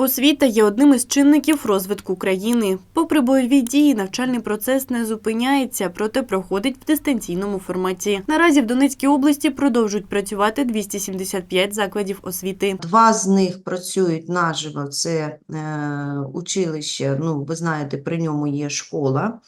Освіта є одним із чинників розвитку країни. Попри бойові дії, навчальний процес не зупиняється, проте проходить в дистанційному форматі. Наразі в Донецькій області продовжують працювати 275 закладів освіти. Два з них працюють наживо. Це е, училище. Ну, ви знаєте, при ньому є школа.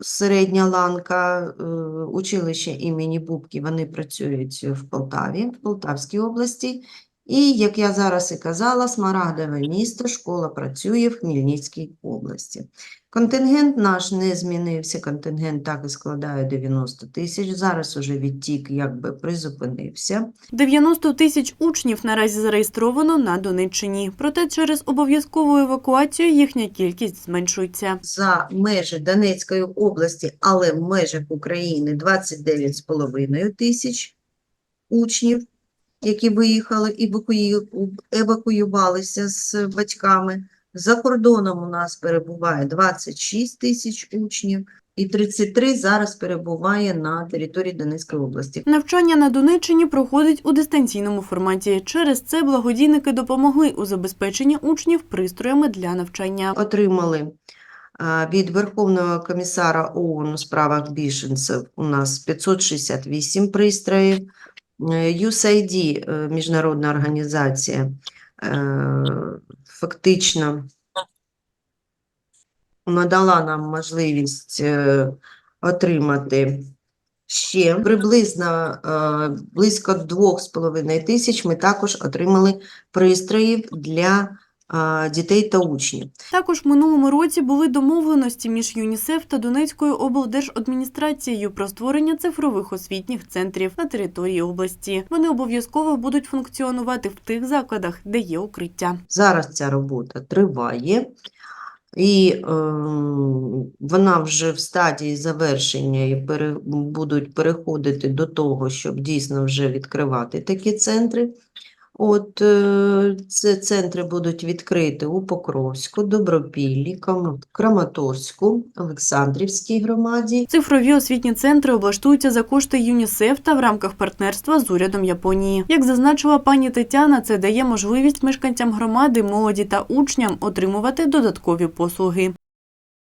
Середня ланка, е, училище імені Бубки, вони працюють в Полтаві, в Полтавській області. І, як я зараз і казала, Смарагдове місто, школа працює в Хмельницькій області. Контингент наш не змінився, контингент так і складає 90 тисяч. Зараз уже відтік якби призупинився. 90 тисяч учнів наразі зареєстровано на Донеччині. Проте через обов'язкову евакуацію їхня кількість зменшується. за межі Донецької області, але в межах України 29,5 тисяч учнів, які виїхали і евакуювалися з батьками. За кордоном у нас перебуває 26 тисяч учнів, і 33 зараз перебуває на території Донецької області. Навчання на Донеччині проходить у дистанційному форматі. Через це благодійники допомогли у забезпеченні учнів пристроями для навчання. отримали від Верховного комісара ООН у справах біженців у нас 568 пристроїв. USAID, е, міжнародна організація, е, фактично надала нам можливість е, отримати ще приблизно близько 2,5 тисяч. Ми також отримали пристроїв для дітей та учнів. Також в минулому році були домовленості між ЮНІСЕФ та Донецькою облдержадміністрацією про створення цифрових освітніх центрів на території області. Вони обов'язково будуть функціонувати в тих закладах, де є укриття. Зараз ця робота триває, і е, вона вже в стадії завершення і пере, будуть переходити до того, щоб дійсно вже відкривати такі центри. От е, ці центри будуть відкриті у Покровську, Добропіллі, Краматорську, Олександрівській громаді. Цифрові освітні центри облаштуються за кошти ЮНІСЕФ та в рамках партнерства з урядом Японії. Як зазначила пані Тетяна, це дає можливість мешканцям громади, молоді та учням отримувати додаткові послуги.